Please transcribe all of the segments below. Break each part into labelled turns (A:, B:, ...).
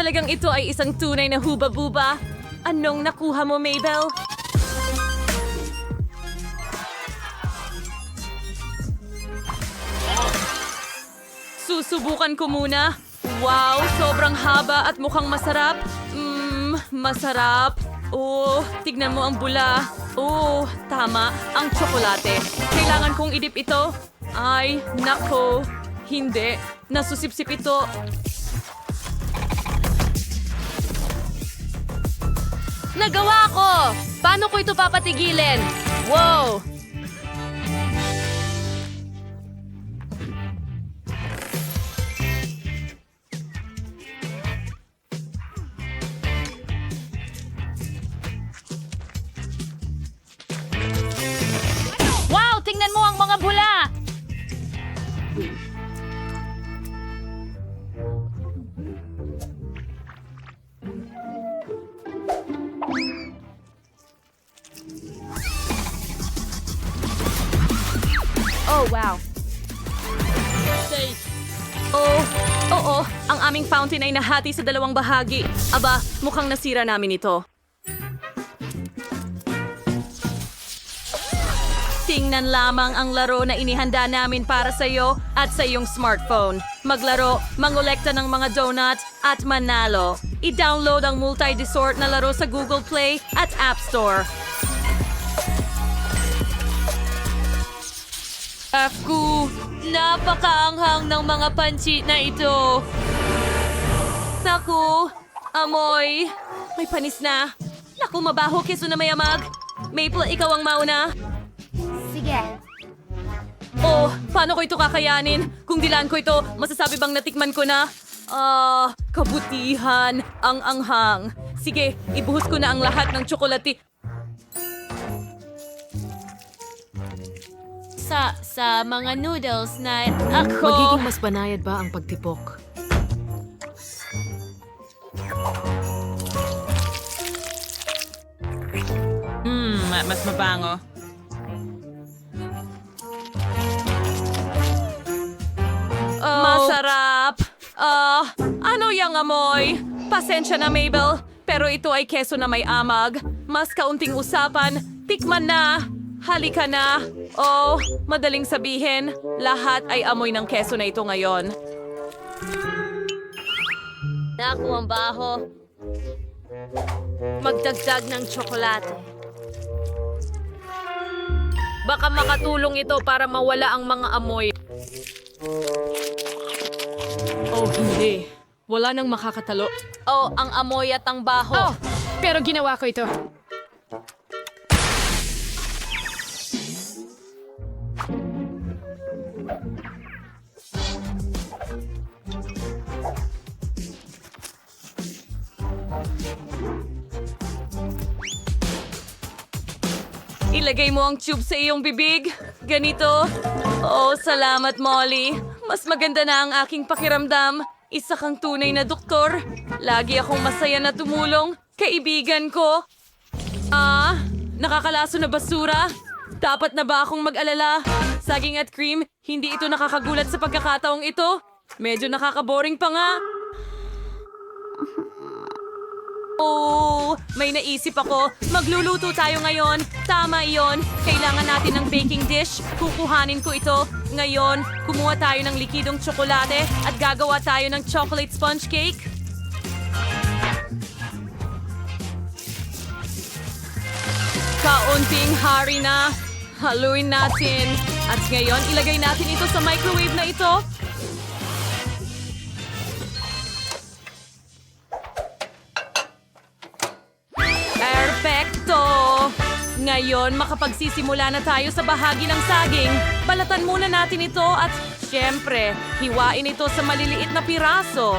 A: Talagang ito ay isang tunay na huba-buba. Anong nakuha mo, Mabel? Susubukan ko muna. Wow, sobrang haba at mukhang masarap. Mmm, masarap. Oh, tignan mo ang bula. Oh, tama, ang tsokolate. Kailangan kong idip ito. Ay, nako. Hindi. Nasusipsip ito.
B: Nagawa ko! Paano ko ito papatigilin? Wow! Wow! Wow.
A: Oh, oo, ang aming fountain ay nahati sa dalawang bahagi. Aba, mukhang nasira namin ito. Tingnan lamang ang laro na inihanda namin para sa iyo at sa iyong smartphone. Maglaro, mangolekta ng mga donut at manalo. I-download ang multi-resort na laro sa Google Play at App Store. Afku, napakaanghang ng mga pansit na ito. Naku, amoy. May panis na. Naku, mabaho keso na mayamag. Maple, ikaw ang mauna.
B: Sige.
A: Oh, paano ko ito kakayanin? Kung dilaan ko ito, masasabi bang natikman ko na? Ah, kabutihan, ang anghang. Sige, ibuhos ko na ang lahat ng tsokolate.
B: Sa, sa mga noodles na ako...
C: Magiging mas banayad ba ang pagtipok?
D: Hmm, ma- mas mabango.
A: Oh. Masarap. Ah, ano yang amoy? Pasensya na, Mabel. Pero ito ay keso na may amag. Mas kaunting usapan. Tikman na. Halika na. Oh, madaling sabihin, lahat ay amoy ng keso na ito ngayon.
B: Naku, ang baho. Magdagdag ng tsokolate.
A: Baka makatulong ito para mawala ang mga amoy. Oh, hindi. Wala nang makakatalo. Oh, ang amoy at ang baho.
B: Oh, pero ginawa ko ito.
A: Ilagay mo ang tube sa iyong bibig. Ganito. Oh, salamat, Molly. Mas maganda na ang aking pakiramdam. Isa kang tunay na doktor. Lagi akong masaya na tumulong. Kaibigan ko. Ah, nakakalaso na basura. Dapat na ba akong mag-alala? Saging at cream, hindi ito nakakagulat sa pagkakataong ito. Medyo nakakaboring pa nga. Oh, may naisip ako. Magluluto tayo ngayon. Tama iyon. Kailangan natin ng baking dish. Kukuhanin ko ito. Ngayon, kumuha tayo ng likidong tsokolate at gagawa tayo ng chocolate sponge cake. Kaunting hari na. Haluin natin. At ngayon, ilagay natin ito sa microwave na ito. Perfecto! Ngayon, makapagsisimula na tayo sa bahagi ng saging. Balatan muna natin ito at, syempre, hiwain ito sa maliliit na piraso.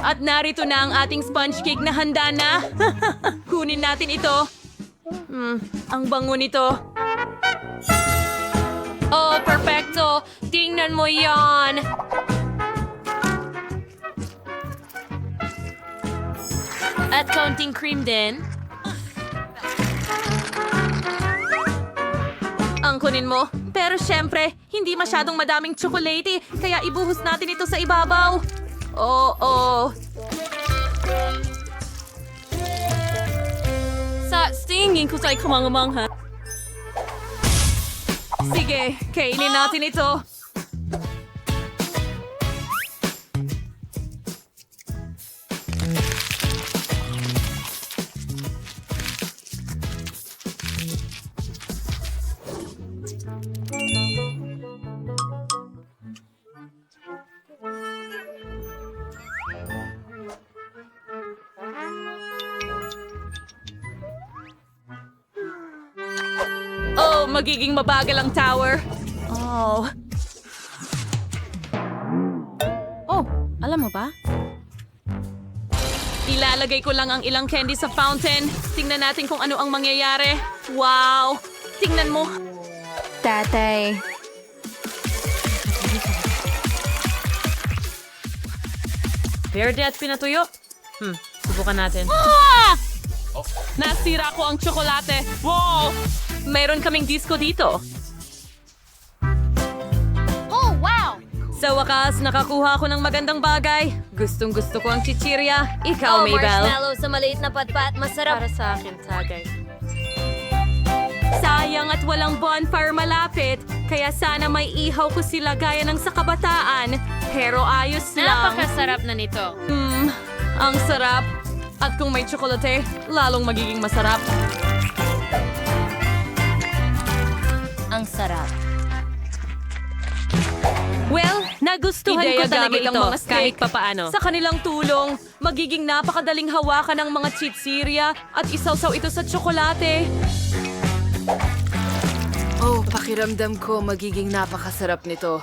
A: At narito na ang ating sponge cake na handa na. Kunin natin ito. Hmm, ang bango nito. Oh, perfecto! Tingnan mo yan! At counting cream din. Ang kunin mo. Pero
B: syempre, hindi masyadong madaming tsokolate, kaya ibuhos natin ito sa ibabaw. Oo. Sa stingin ko sa'y kumangamangha. Sige, kainin natin ito. Magiging mabagal ang tower. Oh. Oh, alam mo ba? Ilalagay ko lang ang ilang candy sa fountain. Tingnan natin kung ano ang mangyayari. Wow! Tingnan mo.
E: Tatay.
B: Verde at pinatuyo.
A: Hmm, subukan natin.
B: Nasira ko ang tsokolate. Wow! Mayroon kaming disco dito.
E: Oh, wow!
B: Sa wakas, nakakuha ako ng magandang bagay. Gustong gusto ko ang chichirya. Ikaw,
F: Oh,
B: Maybell.
F: marshmallow sa maliit na patpat. Masarap.
B: Para sa akin, tagay. Sayang at walang bonfire malapit, kaya sana may ihaw ko sila gaya ng sa kabataan. Pero ayos lang.
E: Napakasarap na nito.
B: Hmm, ang sarap. At kung may tsokolate, lalong magiging masarap.
F: Ang sarap.
B: Well, nagustuhan
G: Ideya
B: ko talaga
G: gamit
B: ito.
G: ang mga.
B: Kahit papaano. Sa kanilang tulong, magiging napakadaling hawakan ng mga chitsiria at isawsaw ito sa tsokolate.
G: Oh, pakiramdam ko magiging napakasarap nito.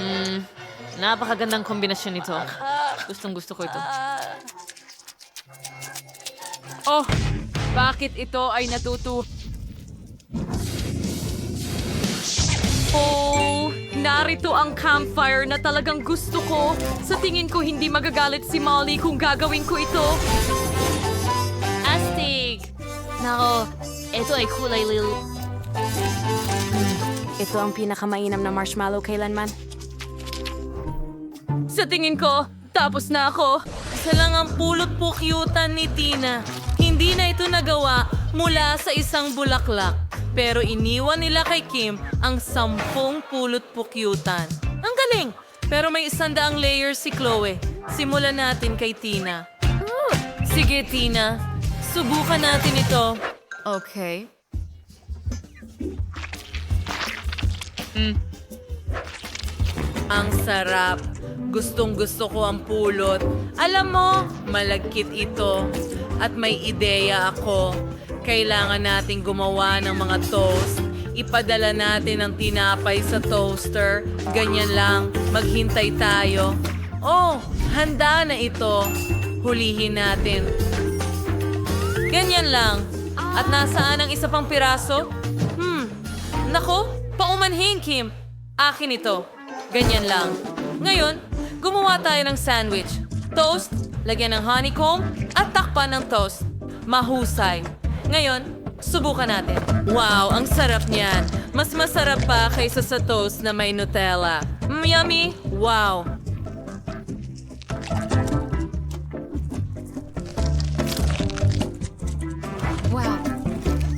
A: Hmm, napakagandang kombinasyon nito. Gustong gusto ko ito.
B: Oh, bakit ito ay natutu... Oh, narito ang campfire na talagang gusto ko. Sa tingin ko hindi magagalit si Molly kung gagawin ko ito.
E: Astig! Nako, ito ay kulay lil...
H: Ito ang pinakamainam na marshmallow kailanman.
B: Sa tingin ko, tapos na ako.
A: Isa lang ang pulot pukyutan ni Tina. Ito nagawa mula sa isang bulaklak. Pero iniwan nila kay Kim ang sampung pulot pukyutan. Ang galing! Pero may isandaang layer si Chloe. Simulan natin kay Tina. Sige, Tina. Subukan natin ito.
G: Okay.
A: Ang sarap. Gustong gusto ko ang pulot. Alam mo, malagkit ito. At may ideya ako. Kailangan nating gumawa ng mga toast. Ipadala natin ang tinapay sa toaster. Ganyan lang, maghintay tayo. Oh, handa na ito. Hulihin natin. Ganyan lang. At nasaan ang isa pang piraso? Hmm, nako, paumanhin, Kim. Akin ito. Ganyan lang. Ngayon, gumawa tayo ng sandwich. Toast, lagyan ng honeycomb, at takpan ng toast. Mahusay. Ngayon, subukan natin. Wow, ang sarap niyan. Mas masarap pa kaysa sa toast na may Nutella. Mm, yummy! Wow!
G: Wow.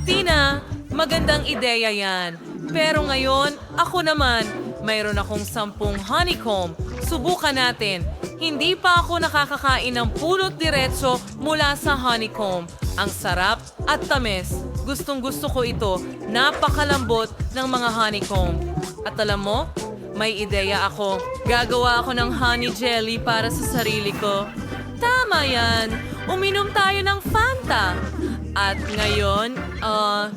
A: Tina, magandang ideya yan. Pero ngayon, ako naman, mayroon akong sampung honeycomb. Subukan natin. Hindi pa ako nakakakain ng pulot diretso mula sa honeycomb. Ang sarap at tamis. Gustong gusto ko ito. Napakalambot ng mga honeycomb. At alam mo, may ideya ako. Gagawa ako ng honey jelly para sa sarili ko. Tama yan. Uminom tayo ng Fanta. At ngayon, ah,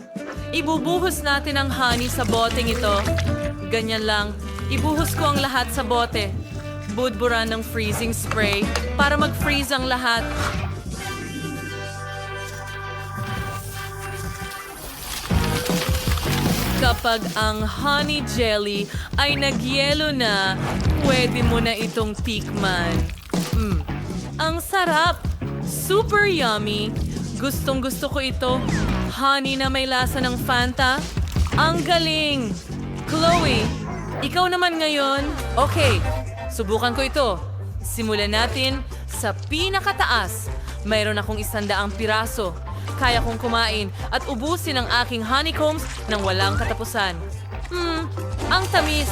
A: ibubuhos natin ang honey sa boteng ito. Ganyan lang. Ibuhos ko ang lahat sa bote. Budburan ng freezing spray para mag-freeze ang lahat. Kapag ang honey jelly ay nagyelo na, pwede mo na itong tikman. Mm. Ang sarap! Super yummy! Gustong gusto ko ito. honey na may lasa ng Fanta? Ang galing! Chloe, ikaw naman ngayon. Okay, subukan ko ito. Simulan natin sa pinakataas. Mayroon akong isandaang piraso. Kaya kong kumain at ubusin ang aking honeycombs nang walang katapusan. Hmm, ang tamis.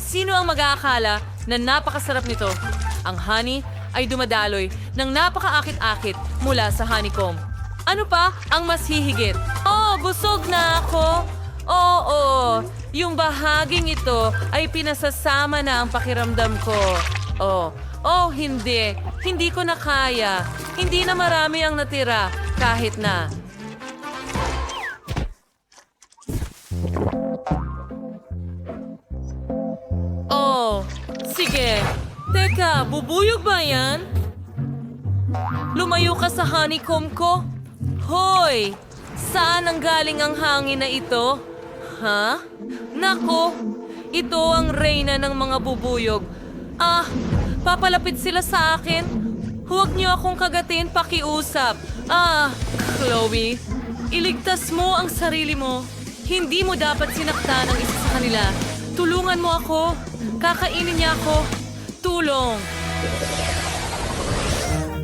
A: Sino ang mag-aakala na napakasarap nito? Ang honey ay dumadaloy ng napakaakit-akit mula sa honeycomb. Ano pa ang mas hihigit? Oh, busog na ako! Oo, yung bahaging ito ay pinasasama na ang pakiramdam ko. Oh, oh hindi. Hindi ko na kaya. Hindi na marami ang natira kahit na. Oh, sige. Teka, bubuyog ba yan? Lumayo ka sa honeycomb ko? Hoy! Saan ang galing ang hangin na ito? Ha? Nako! Ito ang reyna ng mga bubuyog. Ah, papalapit sila sa akin. Huwag niyo akong kagatin pakiusap. Ah, Chloe, iligtas mo ang sarili mo. Hindi mo dapat sinaktan ang isa sa kanila. Tulungan mo ako. Kakainin niya ako. Tulong.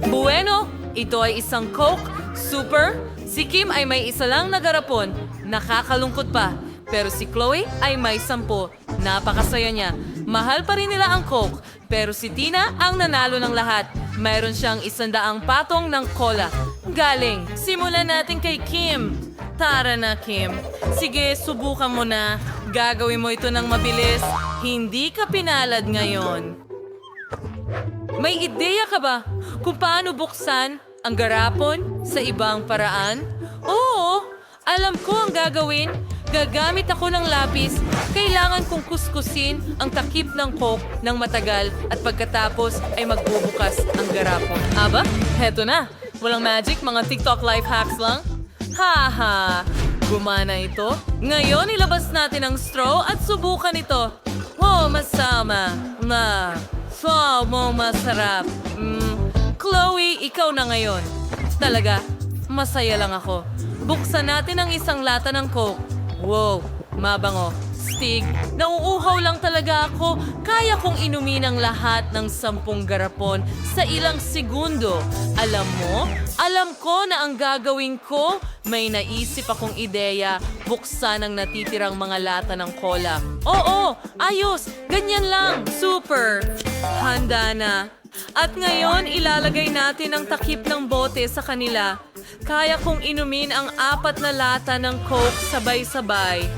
A: Bueno, ito ay isang Coke. Super. Si Kim ay may isa lang na garapon. Nakakalungkot pa. Pero si Chloe ay may sampo. Napakasaya niya. Mahal pa rin nila ang Coke. Pero si Tina ang nanalo ng lahat. Mayroon siyang isandaang patong ng cola. Galing. Simulan natin kay Kim. Tara na, Kim. Sige, subukan mo na. Gagawin mo ito ng mabilis. Hindi ka pinalad ngayon. May ideya ka ba kung paano buksan ang garapon sa ibang paraan? Oo, alam ko ang gagawin. Gagamit ako ng lapis. Kailangan kong kuskusin ang takip ng coke ng matagal at pagkatapos ay magbubukas ang garapon. Aba, heto na. Walang magic, mga TikTok life hacks lang. Haha, gumana ito. Ngayon, ilabas natin ang straw at subukan ito. Oh, masama. Na. Wow, mo masarap. Mm, Chloe, ikaw na ngayon. Talaga, masaya lang ako. Buksan natin ang isang lata ng Coke. Wow, mabango. Stig, nauuhaw lang talaga ako. Kaya kong inumin ang lahat ng sampung garapon sa ilang segundo. Alam mo, alam ko na ang gagawin ko, may naisip akong ideya, buksan ang natitirang mga lata ng cola. Oo, ayos, ganyan lang, super. Handa na. At ngayon, ilalagay natin ang takip ng bote sa kanila. Kaya kong inumin ang apat na lata ng Coke sabay-sabay.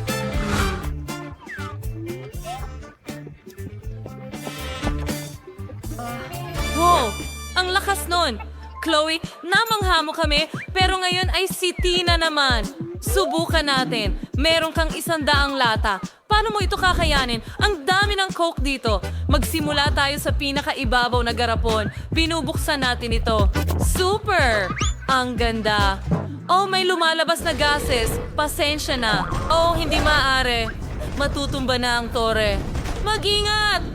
A: Wow! Ang lakas nun! Chloe, namangha mo kami, pero ngayon ay si Tina naman. Subukan natin. Meron kang isandaang lata. Paano mo ito kakayanin? Ang dami ng coke dito. Magsimula tayo sa pinakaibabaw na garapon. Binubuksan natin ito. Super! Ang ganda. Oh, may lumalabas na gases. Pasensya na. Oh, hindi maaari. Matutumba na ang tore. Mag-ingat!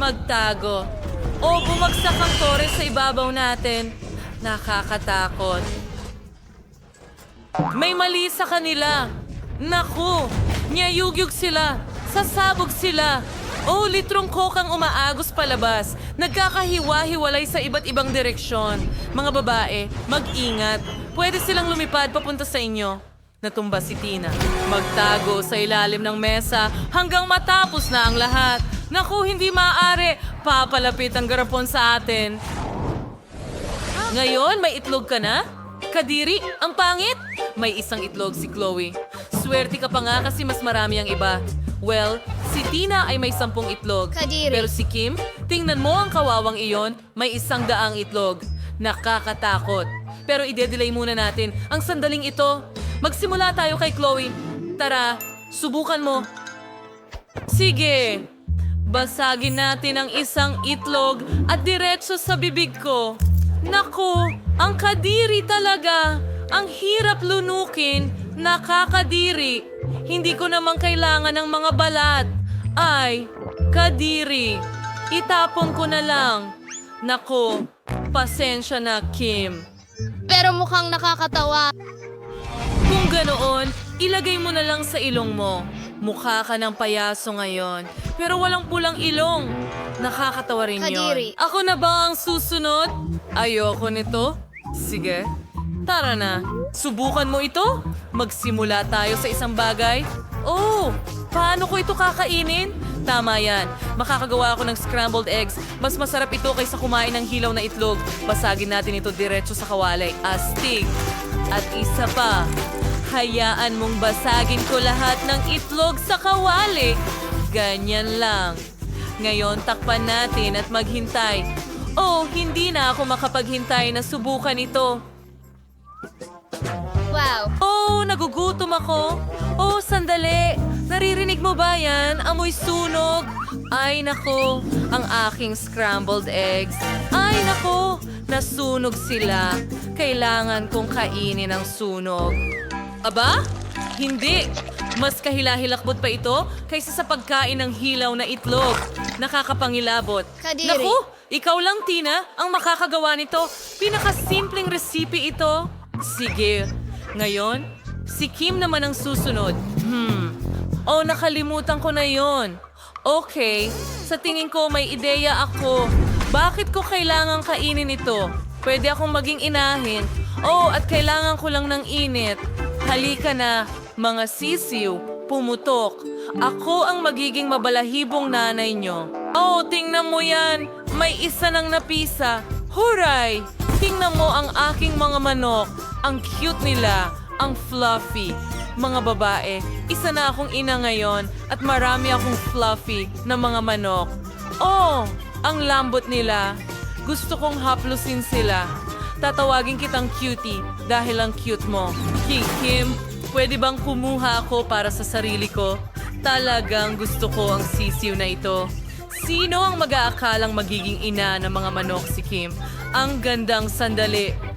A: Magtago. O bumagsak ang tore sa ibabaw natin. Nakakatakot. May mali sa kanila. Naku! Niyayugyug sila. Sasabog sila. Oh, litrong coke ang umaagos palabas. Nagkakahiwa-hiwalay sa iba't ibang direksyon. Mga babae, mag-ingat. Pwede silang lumipad papunta sa inyo. Natumba si Tina. Magtago sa ilalim ng mesa hanggang matapos na ang lahat. Naku, hindi maaari. Papalapit ang garapon sa atin. Ngayon, may itlog ka na? Kadiri, ang pangit! May isang itlog si Chloe. Swerte ka pa nga kasi mas marami ang iba. Well, si Tina ay may sampung itlog.
F: Kadiri.
A: Pero si Kim, tingnan mo ang kawawang iyon, may isang daang itlog. Nakakatakot. Pero ide-delay muna natin ang sandaling ito. Magsimula tayo kay Chloe. Tara, subukan mo. Sige. Basagin natin ang isang itlog at diretso sa bibig ko. Naku, ang kadiri talaga. Ang hirap lunukin, nakakadiri. Hindi ko naman kailangan ng mga balat. Ay, kadiri. Itapon ko na lang. Naku, pasensya na, Kim.
F: Pero mukhang nakakatawa.
A: Kung ganoon, ilagay mo na lang sa ilong mo. Mukha ka ng payaso ngayon, pero walang pulang ilong. Nakakatawa rin yon.
F: Kadiri.
A: Ako na ba ang susunod? Ayoko nito. Sige. Tara na. Subukan mo ito. Magsimula tayo sa isang bagay. Oh, paano ko ito kakainin? Tama yan. Makakagawa ako ng scrambled eggs. Mas masarap ito kaysa kumain ng hilaw na itlog. Basagin natin ito diretso sa kawali. Astig. At isa pa, hayaan mong basagin ko lahat ng itlog sa kawali. Ganyan lang. Ngayon, takpan natin at maghintay. Oh, hindi na ako makapaghintay na subukan ito.
F: Wow.
A: Oh, nagugutom ako. Oh, sandali. Naririnig mo ba yan? Amoy sunog. Ay, nako. Ang aking scrambled eggs. Ay, nako. Nasunog sila. Kailangan kong kainin ang sunog. Aba? Hindi. Mas kahilahilakbot pa ito kaysa sa pagkain ng hilaw na itlog. Nakakapangilabot.
F: Kadiri.
A: Naku, ikaw lang, Tina, ang makakagawa nito. Pinakasimpleng recipe ito. Sige. Ngayon, si Kim naman ang susunod. Hmm. Oh, nakalimutan ko na yon. Okay, sa tingin ko may ideya ako. Bakit ko kailangan kainin ito? Pwede akong maging inahin. Oh, at kailangan ko lang ng init. Halika na, mga sisiw, pumutok. Ako ang magiging mabalahibong nanay nyo. Oh, tingnan mo yan. May isa nang napisa. Huray! Tingnan mo ang aking mga manok. Ang cute nila. Ang fluffy. Mga babae, isa na akong ina ngayon at marami akong fluffy na mga manok. Oh, ang lambot nila. Gusto kong haplusin sila. Tatawagin kitang cutie dahil ang cute mo. Hey, Kim, pwede bang kumuha ako para sa sarili ko? Talagang gusto ko ang sisiw na ito. Sino ang mag-aakalang magiging ina ng mga manok si Kim? Ang gandang sandali.